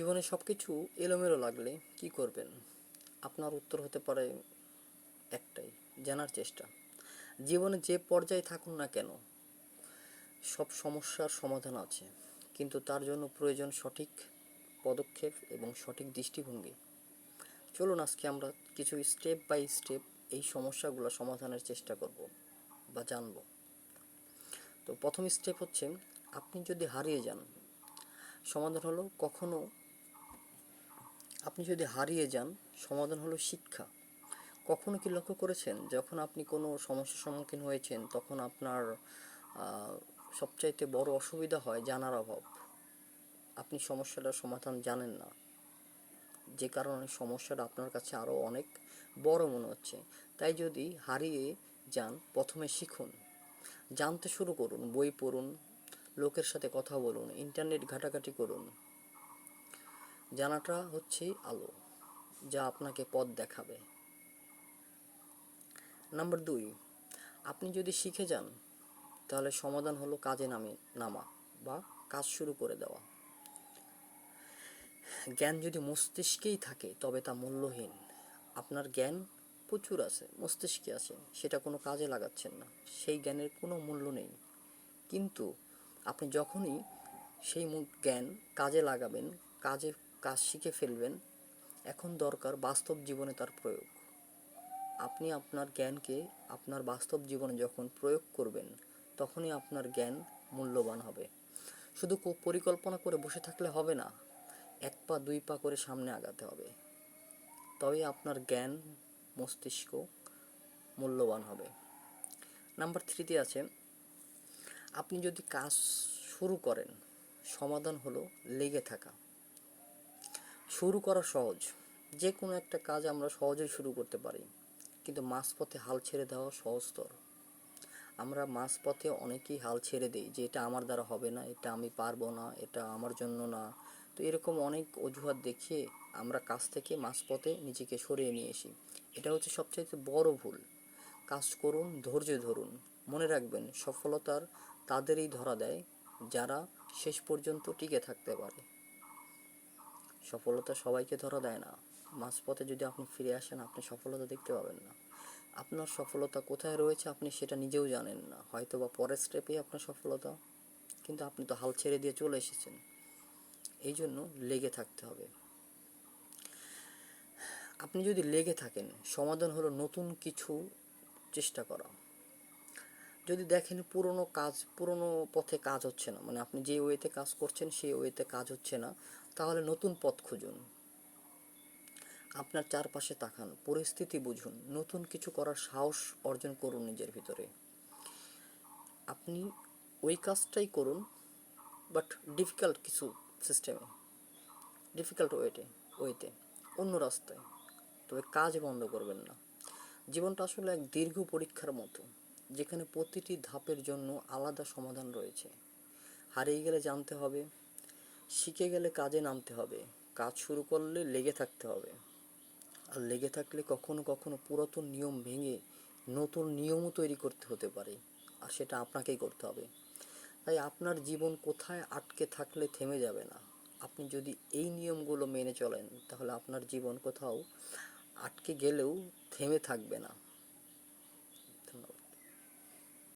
জীবনে সব কিছু এলোমেলো লাগলে কি করবেন? আপনার উত্তর হতে পারে একটাই, জানার চেষ্টা। জীবনে যে পর্যায়ে থাকুন না কেন, সব সমস্যার সমাধান আছে। কিন্তু তার জন্য প্রয়োজন সঠিক পদক্ষেপ এবং সঠিক দৃষ্টিভঙ্গি। চলুন আজকে আমরা কিছু স্টেপ বাই স্টেপ এই সমস্যাগুলো সমাধানের চেষ্টা করব বা জানব। তো প্রথম স্টেপ হচ্ছে, আপনি যদি হারিয়ে যান, সমাধান হলো কখনো আপনি যদি হারিয়ে যান, সমাধান হলো শিক্ষা। কখনো কি লক্ষ্য করেছেন, যখন আপনি কোনো সমস্যার সম্মুখীন হয়েছেন, তখন আপনার সবচাইতে বড় অসুবিধা হয় জানার অভাব? আপনি সমস্যাটার সমাধান জানেন না। যে কারণে সমস্যাটা আপনার কাছে আরও অনেক বড় মনে হচ্ছে। তাই যদি হারিয়ে যান, প্রথমে শিখুন। জানতে শুরু করুন, বই পড়ুন, লোকের সাথে কথা বলুন, ইন্টারনেট ঘাটাঘাটি করুন। জানাটা হচ্ছে আলো, যা আপনাকে পথ দেখাবে। নাম্বার দুই, আপনি যদি শিখে যান, তাহলে সমাধান হলো কাজে নামে, নামা বা কাজ শুরু করে দেওয়া। জ্ঞান যদি মস্তিষ্কেই থাকে, তবে তা মূল্যহীন। আপনার জ্ঞান প্রচুর আছে, মস্তিষ্কে আছে, সেটা কোনো কাজে লাগাচ্ছেন না, সেই জ্ঞানের কোনো মূল্য নেই। কিন্তু আপনি যখনই সেই জ্ঞান কাজে লাগাবেন, কাজে কাজ শিখে ফেলবেন, এখন দরকার বাস্তব জীবনে তার প্রয়োগ। আপনি আপনার জ্ঞানকে আপনার বাস্তব জীবনে যখন প্রয়োগ করবেন, তখনই আপনার জ্ঞান মূল্যবান হবে। শুধু পরিকল্পনা করে বসে থাকলে হবে না, এক পা দুই পা করে সামনে আগাতে হবে। তবে আপনার জ্ঞান, মস্তিষ্ক মূল্যবান হবে। নাম্বার থ্রিতে আছে, আপনি যদি কাজ শুরু করেন, সমাধান হলো লেগে থাকা। শুরু করা সহজ। যে কোনো একটা কাজ আমরা সহজেই শুরু করতে পারি। কিন্তু মাঝপথে হাল ছেড়ে দেওয়া সহজতর আমরা মাঝপথে অনেকেই হাল ছেড়ে দিই যে, এটা আমার দ্বারা হবে না, এটা আমি পারব না, এটা আমার জন্য না। তো এরকম অনেক অজুহাত দেখিয়ে আমরা কাজ থেকে মাঝপথে নিজেকে সরিয়ে নিয়ে আসি। এটা হচ্ছে সবচাইতে বড় ভুল। কাজ করুন, ধৈর্য ধরুন। মনে রাখবেন, সফলতার তাদেরই ধরা দেয় যারা শেষ পর্যন্ত টিকে থাকতে পারে। সফলতা সবাইকে ধরা দেয় না। মাঝপথে যদি আপনি ফিরে আসেন, আপনি সফলতা দেখতে পাবেন না। আপনার সফলতা কোথায় রয়েছে আপনি সেটা নিজেও জানেন না। হয়তো বা পরের স্টেপেই আপনার সফলতা, কিন্তু আপনি তো হাল ছেড়ে দিয়ে চলে এসেছেন। এই জন্য লেগে থাকতে হবে। আপনি যদি লেগে থাকেন, সমাধান হলো নতুন কিছু চেষ্টা করা। যদি দেখেন পুরনো কাজ, পুরনো পথে কাজ হচ্ছে না মানে আপনি যে ওয়েতে কাজ করছেন সেই ওয়েতে কাজ হচ্ছে না, তাহলে নতুন পথ খুঁজুন। আপনার চারপাশে তাকান, পরিস্থিতি বুঝুন, নতুন কিছু করার সাহস অর্জন করুন নিজের ভিতরে। আপনি ওই কাজটাই করুন বাট ডিফিকাল্ট কিছু সিস্টেমে ডিফিকাল্ট ওয়েতে ওয়েতে অন্য রাস্তায়। তবে কাজ বন্ধ করবেন না। জীবনটা আসলে এক দীর্ঘ পরীক্ষার মতো। যেখানে প্রতিটি ধাপের জন্য আলাদা সমাধান রয়েছে। হারিয়ে গেলে জানতে হবে, শিখে গেলে কাজে নামতে হবে, কাজ শুরু করলে লেগে থাকতে হবে। আর লেগে থাকলে কখনো কখনো পুরাতন নিয়ম ভেঙে নতুন নিয়মও তৈরি করতে হতে পারে, আর সেটা আপনাকেই করতে হবে। তাই আপনার জীবন কোথায় আটকে থাকলে থেমে যাবে না। আপনি যদি এই নিয়মগুলো মেনে চলেন, তাহলে আপনার জীবন কোথাও আটকে গেলেও থেমে থাকবে না।